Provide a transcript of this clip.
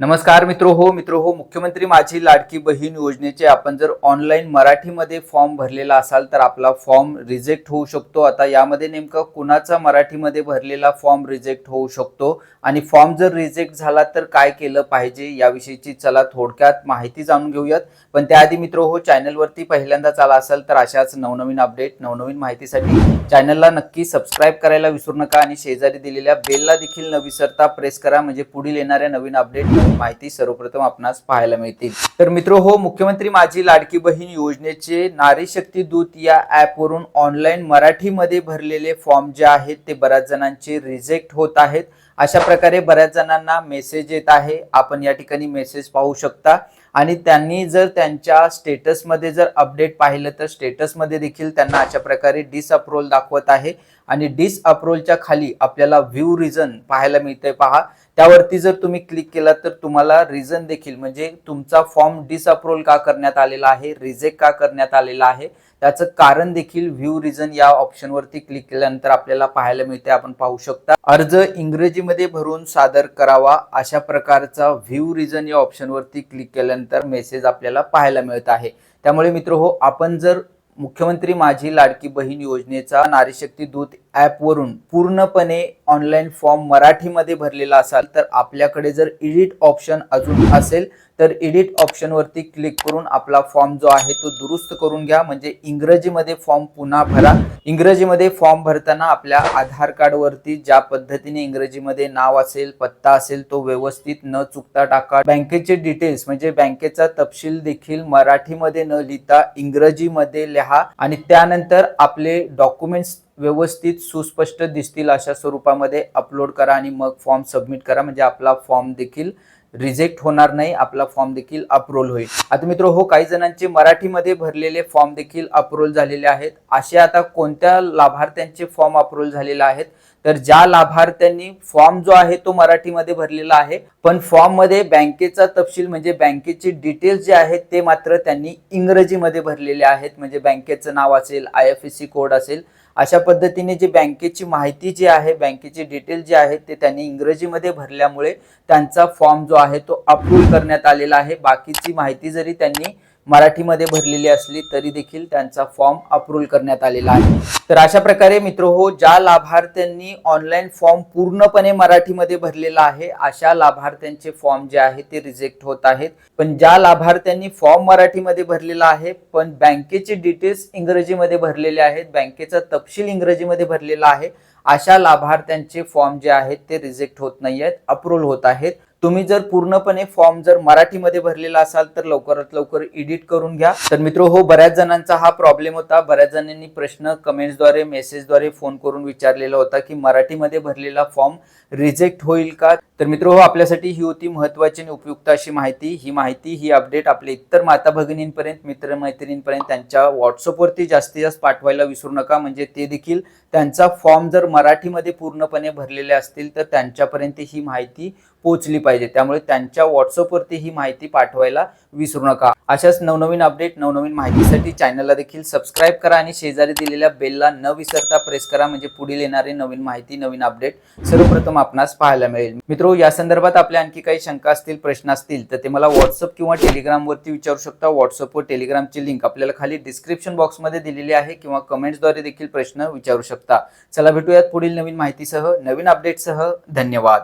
नमस्कार मित्र हो मित्र हो मुख्यमंत्री माझी लाडकी बहीण योजनेचे आपण जर ऑनलाईन मराठीमध्ये फॉर्म भरलेला असाल तर आपला फॉर्म रिजेक्ट होऊ शकतो. आता यामध्ये नेमकं कुणाचा मराठीमध्ये भरलेला फॉर्म रिजेक्ट होऊ शकतो? आणि फॉर्म जर रिजेक्ट झाला तर काय केलं पाहिजे? याविषयीची चला थोडक्यात माहिती जाणून घेऊयात. पण त्याआधी मित्र हो चॅनलवरती पहिल्यांदाच आला असाल तर अशाच नवनवीन अपडेट नवनवीन माहितीसाठी चॅनलला नक्की सबस्क्राईब करायला विसरू नका. आणि शेजारी दिलेल्या बेलला देखील न विसरता प्रेस करा. म्हणजे पुढील येणाऱ्या नवीन अपडेट माहिती सर्वप्रथम आपणास पाहायला मिळतील. तर मित्र हो मुख्यमंत्री माझी लाडकी बहीण योजनेचे नारी शक्ती दूत या ऍपवरून ऑनलाईन मराठीमध्ये भरलेले फॉर्म जे आहेत ते बऱ्याच जणांचे रिजेक्ट होत आहेत. अशा प्रकारे बऱ्याच जणांना मेसेज येत आहे. आपण या ठिकाणी मेसेज पाहू शकता. आणि त्यांनी जर त्यांच्या स्टेटसमध्ये जर अपडेट पाहिलं तर स्टेटसमध्ये देखील त्यांना अशा प्रकारे डिसअप्रोल दाखवत आहे. आणि डिसअप्रोलच्या खाली आपल्याला व्ह्यू रिझन पाहायला मिळते पहा त्यावरती जर तुम्ही क्लिक केला तर तुम्हाला रिझन देखील म्हणजे तुमचा फॉर्म डिसअप्रूव्हल का करण्यात आलेला आहे रिजेक्ट का करण्यात आलेला आहे त्याचं कारण देखील व्ह्यू रिझन या ऑप्शनवरती क्लिक केल्यानंतर आपल्याला पाहायला मिळते आपण पाहू शकता. अर्ज इंग्रजीमध्ये भरून सादर करावा अशा प्रकारचा व्ह्यू रिझन या ऑप्शनवरती क्लिक केल्यानंतर मेसेज आपल्याला पाहायला मिळत आहे. त्यामुळे मित्र हो आपण जर मुख्यमंत्री माझी लाडकी बहीण योजनेचा नारीशक्ती दूत ॲपवरून पूर्णपणे ऑनलाईन फॉर्म मराठीमध्ये भरलेला असाल तर आपल्याकडे जर एडिट ऑप्शन अजून असेल तर एडिट ऑप्शनवरती क्लिक करून आपला फॉर्म जो आहे तो दुरुस्त करून घ्या. म्हणजे इंग्रजीमध्ये फॉर्म पुन्हा भरा. इंग्रजीमध्ये फॉर्म भरताना आपल्या आधार कार्डवरती ज्या पद्धतीने इंग्रजीमध्ये नाव असेल पत्ता असेल तो व्यवस्थित न चुकता टाका. बँकेचे डिटेल्स म्हणजे बँकेचा तपशील देखील मराठीमध्ये न लिहिता इंग्रजीमध्ये लिहा आणि त्यानंतर आपले डॉक्युमेंट्स व्यवस्थित सुस्पष्ट दिसतील अशा स्वरूपामध्ये अपलोड करा आणि मग फॉर्म सबमिट करा. म्हणजे आपला फॉर्म देखील रिजेक्ट होणार नाही आपला फॉर्म देखील अप्रोल होईल. आता मित्र हो काही जणांचे मराठीमध्ये भरलेले फॉर्म देखील अप्रोल झालेले आहेत. असे आता कोणत्या लाभार्थ्यांचे फॉर्म अप्रोल झालेले आहेत? तर ज्या लाभार्थ्यांनी फॉर्म जो आहे तो मराठीमध्ये भरलेला आहे पण फॉर्ममध्ये बँकेचा तपशील म्हणजे बँकेचे डिटेल्स जे आहेत ते मात्र त्यांनी इंग्रजीमध्ये भरलेले आहेत म्हणजे बँकेचं नाव असेल I F S C code असेल अशा पद्धतीने जी बँकेची माहिती जी आहे बँकेचे डिटेल जे आहेत ते त्यांनी इंग्रजीमध्ये भरल्यामुळे त्यांचा फॉर्म जो आहे तो अप्रूव्ह करण्यात आलेला आहे. बाकीची माहिती जरी त्यांनी मराठीमध्ये भरलेली असली तरी देखील त्यांचा फॉर्म अप्रूव्ह करण्यात आलेला आहे. तर अशा प्रकारे मित्र हो ज्या लाभार्थ्यांनी ऑनलाईन फॉर्म पूर्णपणे मराठीमध्ये भरलेला आहे अशा लाभार्थ्यांचे फॉर्म जे आहे ते रिजेक्ट होत आहेत. पण ज्या लाभार्थ्यांनी फॉर्म मराठीमध्ये भरलेला आहे पण बँकेचे डिटेल्स इंग्रजीमध्ये भरलेले आहेत बँकेचा तपशील इंग्रजीमध्ये भरलेला आहे अशा लाभार्थ्यांचे फॉर्म जे आहेत ते रिजेक्ट होत नाही आहेत अप्रूव्ह होत आहेत. तुम्ही जर पूर्णपणे फॉर्म जर मराठीमध्ये भरलेला असाल तर लवकरात लवकर एडिट करून घ्या. तर मित्र हो बऱ्याच जणांचा हा प्रॉब्लेम होता. बऱ्याच जणांनी प्रश्न कमेंट्सद्वारे मेसेजद्वारे फोन करून विचारलेला होता की मराठीमध्ये भरलेला फॉर्म रिजेक्ट होईल का? तर मित्र हो आपल्यासाठी ही होती महत्वाची आणि उपयुक्त अशी माहिती. ही माहिती ही अपडेट आपल्या इतर माता भगिनींपर्यंत मित्रमैत्रिणींपर्यंत त्यांच्या व्हॉट्सअपवरती जास्तीत जास्त पाठवायला विसरू नका. म्हणजे ते देखील त्यांचा फॉर्म जर मराठीमध्ये पूर्णपणे भरलेले असतील तर त्यांच्यापर्यंत ही माहिती पोहोचली पाहिजे. त्यामुळे त्यांच्या व्हॉट्सअपवरती ही माहिती पाठवायला विसरू नका. अशाच नवनवीन अपडेट नवनवीन माहितीसाठी चॅनलला देखील सबस्क्राईब करा आणि शेजारी दिलेल्या बेलला न विसरता प्रेस करा. म्हणजे पुढील येणारे नवीन माहिती नवीन अपडेट सर्वप्रथम आपणास पाहायला मिळेल. मित्रो या संदर्भात आपल्या आणखी काही शंका असतील प्रश्न असतील तर ते मला व्हॉट्सअप किंवा टेलिग्रामवरती विचारू शकता. व्हॉट्सअप व टेलिग्रामची लिंक आपल्याला खाली डिस्क्रिप्शन बॉक्समध्ये दिलेली आहे किंवा कमेंट्सद्वारे देखील प्रश्न विचारू शकता. चला भेटूयात पुढील नवीन माहितीसह नवीन अपडेटसह धन्यवाद.